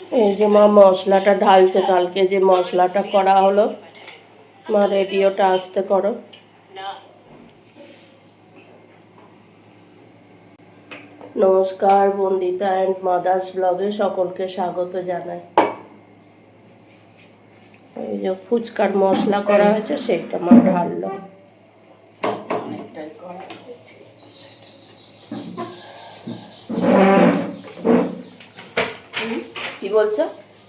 এই যে মা, মশলাটা ঢালছে কালকে, যে মশলাটা করা হলো। মা, রেডিওটা আসতে করো। নমস্কার, বন্দিতা অ্যান্ড মাদার্স ব্লগে সকলকে স্বাগত জানাই। এই যে ফুচকার মশলা করা হয়েছে সেটা মা ঢাললো। অনেকটাই করা হয়েছে। কি বলছো?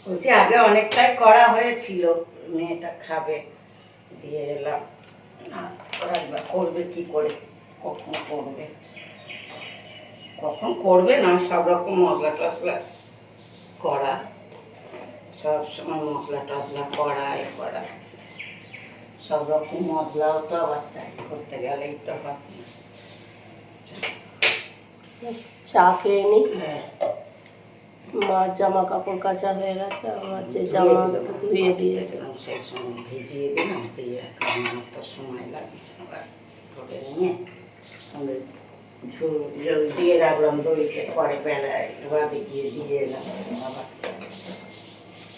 বলছি আগে অনেকটাই করা হয়েছিল মেয়েটা খাবে দিয়ে এলাম। না করবে কি করে কখন করবে? কখন করবে না সব রকম মশলা টসলা করা সব সময় মশলা টসলা করা এ করা। সব রকম মশলাও তো আবার চাই করতে গেলেই তো হবে চা খেয়ে নি? হ্যাঁ। মার জামা কাপড় কাচা হয়ে গেছে আমার যে জামা ধুয়ে দিয়েছে। সেই সময় ভিজিয়ে দিলাম দিয়ে কারণ তো সময় লাগে ধরে নিয়ে আমি ঝুল জল দিয়ে রাখলাম দড়িতে পরে বেলায় বাদে গিয়ে দিয়ে এলাম আবার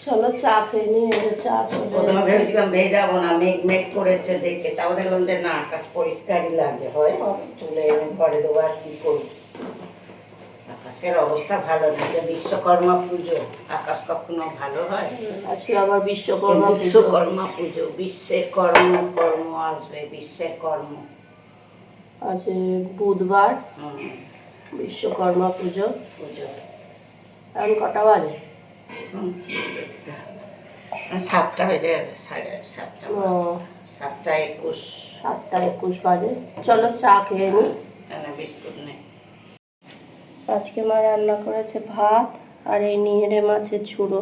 চলো চা খেয়ে নি এই যে চা প্রথমে। ভেবেছিলাম ভেজাবো না মেঘ মেঘ করেছে দেখে তাও দেখলাম যে না আকাশ পরিষ্কারই লাগে হয়? তুলে এনে ঘরে দেবো আর কি করব। আকাশের অবস্থা ভালো না। বিশ্বকর্মা পুজো আকাশ কখনো ভালো হয়? আজকে আবার বিশ্বকর্মা বিশ্বকর্মা পুজো বিশ্বের কর্ম কর্ম আসবে বিশ্বের কর্ম। আছে বুধবার বিশ্বকর্মা পুজো। পুজো। এখন কটা বাজে? সাতটা বেজে গেছে সাড়ে সাতটা সাতটা একুশ। সাতটা একুশ বাজে। চলো চা খেয়ে নি। এখানে বিস্কুট নেই। আজকে মা রান্না করেছে ভাত আর এই নিহেরে মাছের ঝুড়ো।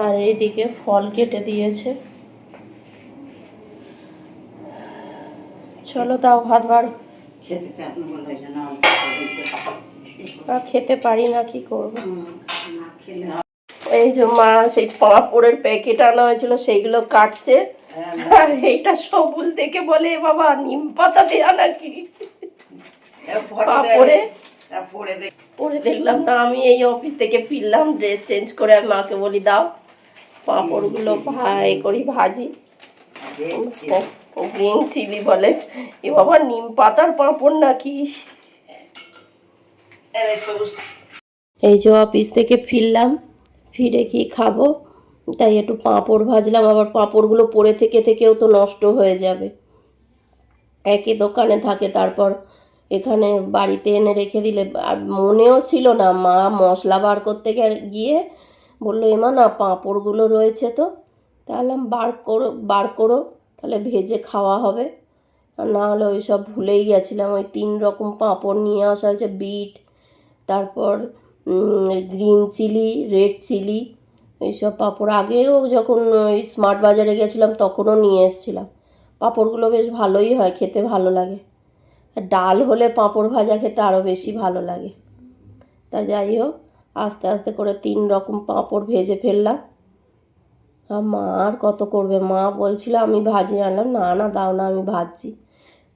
আর এইদিকে ফল কেটে দিয়েছে। চলো তাও ভাত বার। খেতে পারি না কি করব? এই যে মা সেই পাঁপড়ের প্যাকেট আনা হয়েছিল সেইগুলো কাটছে। না। আর এইটা সবুজ দেখে বলে "এ বাবা নিম পাতা দেয়া নাকি? ফটো পাঁপড়ে? দেখ। পরে দেখলাম না আমি এই অফিস থেকে ফিরলাম ড্রেস চেঞ্জ করে আমি মাকে বলি দাও পাঁপড়গুলো ভাই করি ভাজি। গ্রিন চিলি বলে এ বাবা নিম পাতার পাঁপড় নাকি? এই যে অফিস থেকে ফিরলাম ফিরে কি খাব? তাই একটু পাঁপড় ভাজলাম, আবার পাঁপড়গুলো পড়ে থেকে থেকেও তো নষ্ট হয়ে যাবে। একই দোকানে থাকে, তারপর এখানে বাড়িতে এনে রেখে দিলে, আর মনেও ছিল না, মা মশলা বার করতে গিয়ে বলল, এমা না, পাঁপড়গুলো রয়েছে তো। তাহলে বার করো বার করো, তাহলে ভেজে খাওয়া হবে। আর না হলে ওই সব ভুলেই গেছিলাম, ওই তিন রকম পাঁপড় নিয়ে আসা হয়েছে, বিট, তারপর গ্রিন চিলি, রেড চিলি, এইসব পাঁপড়। আগেও যখন, ওই স্মার্ট বাজারে গেছিলাম, তখনও নিয়ে এসেছিলাম। পাঁপড়গুলো বেশ ভালোই হয়, খেতে ভালো লাগে। ডাল হলে পাঁপড় ভাজা খেতে আরও বেশি ভালো লাগে। তা যাই হোক, আস্তে আস্তে করে তিন রকম পাঁপড় ভেজে ফেললাম। আর মা আর কত করবে? মা বলছিল, আমি ভাজি আনলাম। না না, দাও না, আমি ভাজছি।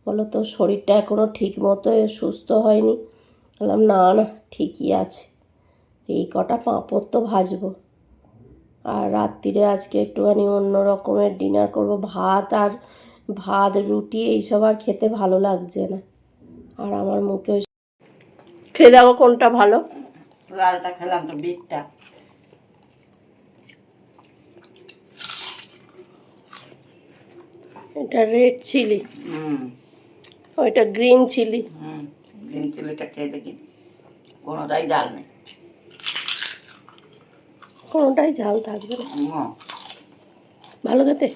বলো তোর শরীরটা এখনও ঠিক মতো সুস্থ হয়নি? বললাম, না না, ঠিকই আছে। এই কটা পাঁপড় তো ভাজবো। আর রাত্রিরে আজকে একটুখানি অন্য রকমের ডিনার করব। ভাত আর ভাত রুটি এইসব আর খেতে ভালো লাগছে না। আর আমার মুখে খেয়ে দেখো কোনটা ভালো। লালটা খেলাম তো বিটটা। এটা রেড চিলি হুম। ওইটা গ্রিন চিলি হুম গ্রিন চিলিটা খেয়ে দেখি। কোনোটাই ডাল নেই। কোনোটাই ঝাল থাকবে না। ভালো খেতে?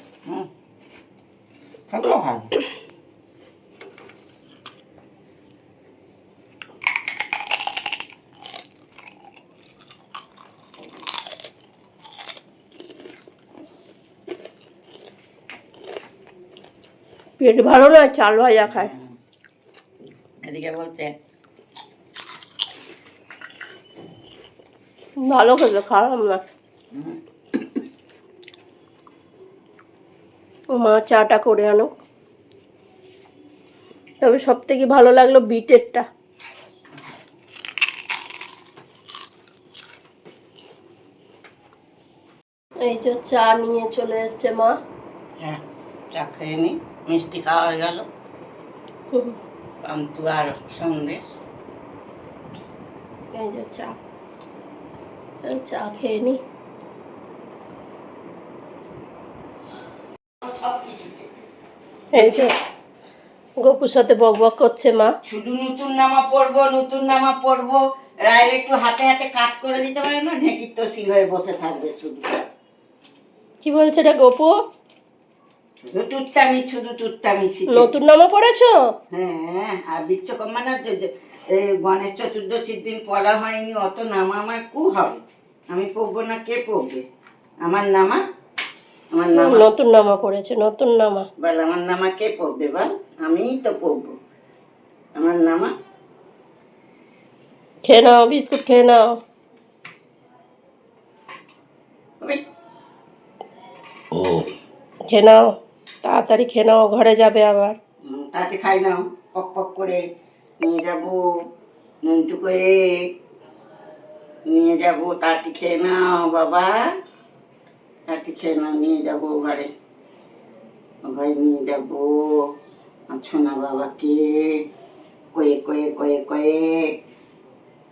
পেট ভালো না চাল ভাজা খায়। এদিকে বলছে ভালো খেতে খারাপ না। মা চাটা করে আনো। তবে সব থেকে ভালো লাগল বিটেরটা। এই যে চা নিয়ে চলে এসছে মা। হ্যাঁ চা খেয়ে নি মিষ্টি খাওয়া হয়ে গেল। আর সন্দেশ। এই যে চা। চা খেয়ে নি। এই যে গপুর সাথে বক বক করছে মা। শুধু নতুন নামা পরবো নতুন নামা পরবো রায়ের একটু হাতে হাতে কাজ করে দিতে পারে না? ঢেকির তো শিল হয়ে বসে থাকবে শুধু। কি বলছে রে গপু? শুধু তুত্তামি শুধু তুত্তামি নতুন নামা পড়েছো? হ্যাঁ আর বিশ্বকর্মা না গণেশ চতুর্দশীর দিন পড়া হয়নি অত নামা আমার কু হবে? আমি পড়ব না কে পড়বে? আমার নামা? আমার নামা? নতুন নামা পড়েছে নতুন নামা। বল আমার নামা কে পড়বে বল? আমিই তো পড়ব। আমার নামা? খেয়ে নাও বিস্কুট খেয়ে নাও। খেয়ে নাও তাড়াতাড়ি খেয়ে নাও ঘরে যাবে আবার। তাতে খাই নাও পক পক করে নিয়ে যাব নুনটু করে নিয়ে যাব তাতি খেয়ে নাও বাবা তাতি খেয়ে নাও নিয়ে যাব ঘরে ঘরে নিয়ে যাব আছো না বাবাকে কয়ে কয়ে কয়ে কয়ে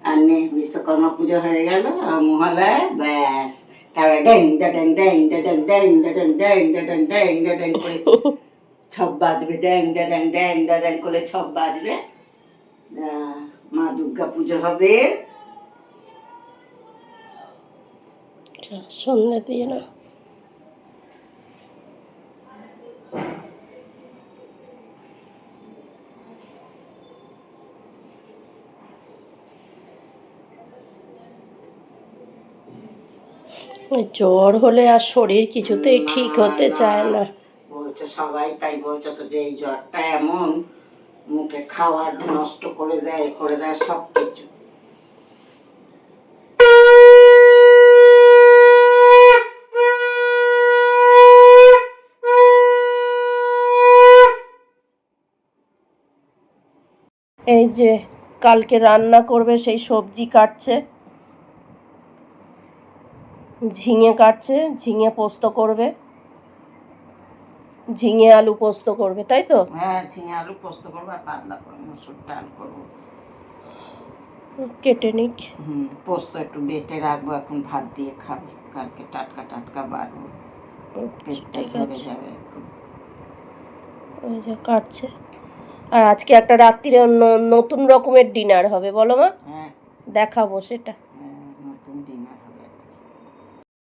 আর বিশ্বকর্মা পুজো হয়ে গেল মহালয়া ব্যাস তারপরে ড্যাং ড্যাং ড্যাং ড্যাং ড্যাং ড্যাং ড্যাং ড্যাং ড্যাং ড্যাং করে ছপ বাজবে ড্যাং ড্যাং ড্যাং ড্যাং করে ছপ বাজবে মা দুর্গা পুজো হবে আচ্ছা, সন্ধ্যে দিয়ে না জ্বর হলে আর শরীর কিছুতেই ঠিক হতে চায় না। বলছে সবাই তাই বলছে তো যে এই জ্বরটা এমন মুখে খাওয়ার নষ্ট করে দেয় করে দেয় সব কিছু যে কালকে রান্না করবে সেই সবজি কাটছে। ঝিঙে কাটছে ঝিঙে পোস্ত করবে। ঝিঙে আলু পোস্ত করবে তাই তো? হ্যাঁ ঝিঙে আলু পোস্ত করব আর পাতলা করে মসুর ডাল করব। কেটে নিক। হুম পোস্ত একটু বেটে রাখব এখন ভাত দিয়ে খাবে। কালকে টাটকা টাটকা বাড়বো। পেটটা ঠিক ভরে যাবে এখন ওই যে কাটছে। আর আজকে একটা রাত্রিরে নতুন রকমের ডিনার হবে বলো মা? হ্যাঁ। দেখাবো সেটা।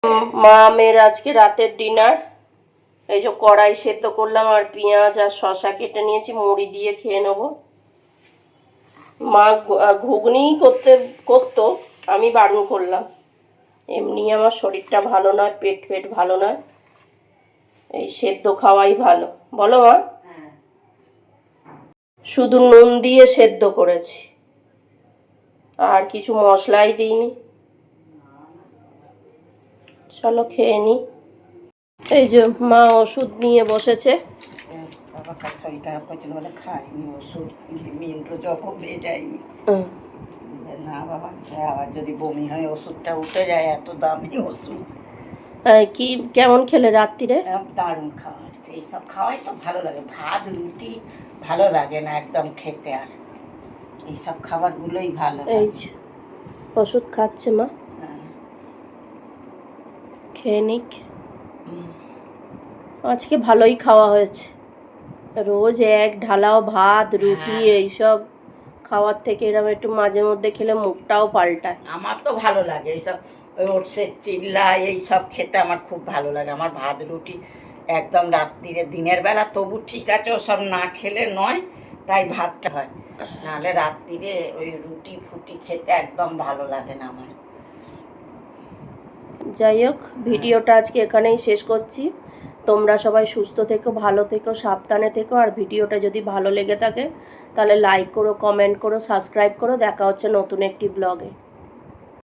হ্যাঁ, মা মেয়ের আজকে রাতের ডিনার। এই যে কড়াই সেদ্ধ করলাম আর পেঁয়াজ আর শশা কেটে নিয়েছি মুড়ি দিয়ে খেয়ে নেব। মা ঘুগনি করতে করতো আমি বারণ করলাম। এমনি আমার শরীরটা ভালো নয় পেট ফেট ভালো নয়। এই সেদ্ধ খাওয়াই ভালো। বলো মা? শুধু নুন দিয়ে সেদ্ধ করেছি। আর কিছু মশলাই দিইনি। চলো খেয়ে নি। এই যে মা ওষুধ নিয়ে বসেছে। বাবা শরীর খারাপ করছিল বলে খাইনি ওষুধ। মিন্টু যখন যায়নি। না বাবা আবার যদি বমি হয় ওষুধটা উঠে যায় এত দামি ওষুধ। কি কেমন খেলে রাত্রিরে? দারুণ খাওয়া হচ্ছে। এইসব খাওয়াই তো ভালো লাগে। ভাত রুটি ভালো লাগে না একদম খেতে আর। এইসব খাবারগুলোই ভালো এই। ওষুধ খাচ্ছে মা। হ্যাঁ। খেয়ে নিক। আজকে ভালোই খাওয়া হয়েছে। রোজ এক ঢালাও ভাত রুটি হ্যাঁ। এইসব। খাওয়ার থেকে এরকম একটু মাঝে মধ্যে খেলে মুখটাও পাল্টায়। আমার তো ভালো লাগে এইসব ওই ওটসের চিল্লা এইসব খেতে আমার খুব ভালো লাগে। আমার ভাত রুটি একদম রাত্রিরে দিনের বেলা তবু ঠিক আছে ওসব না খেলে নয় তাই ভাতটা হয়। নাহলে রাত্রিরে ওই রুটি ফুটি খেতে একদম ভালো লাগে না আমার। যাই হোক ভিডিওটা আজকে এখানেই শেষ করছি। তোমরা সবাই সুস্থ থেকো ভালো থেকো সাবধানে থেকো আর ভিডিওটা যদি ভালো লেগে থাকে তাহলে লাইক করো কমেন্ট করো সাবস্ক্রাইব করো দেখা হচ্ছে নতুন একটি ব্লগে